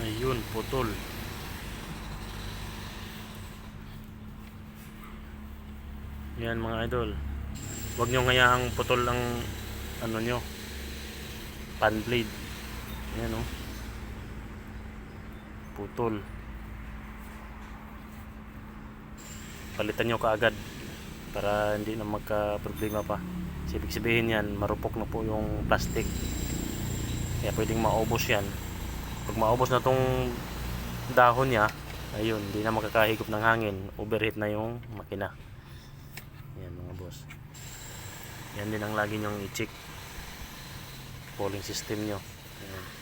Ayun, putol. Yan mga idol. Huwag nyo ngayaang putol ang ano nyo. Pan blade. Yan oh. Putol. Palitan nyo kaagad para hindi na magka problema pa. Kasi Ibig sabihin yan, marupok na po yung plastic. Kaya pwedeng maubos yan. Pag maubos na tong dahon niya, ayun, hindi na makakahigop ng hangin. Overheat na yung makina. Yan mga boss. Yan din ang lagi nyong i-check. Cooling system nyo. Ayan.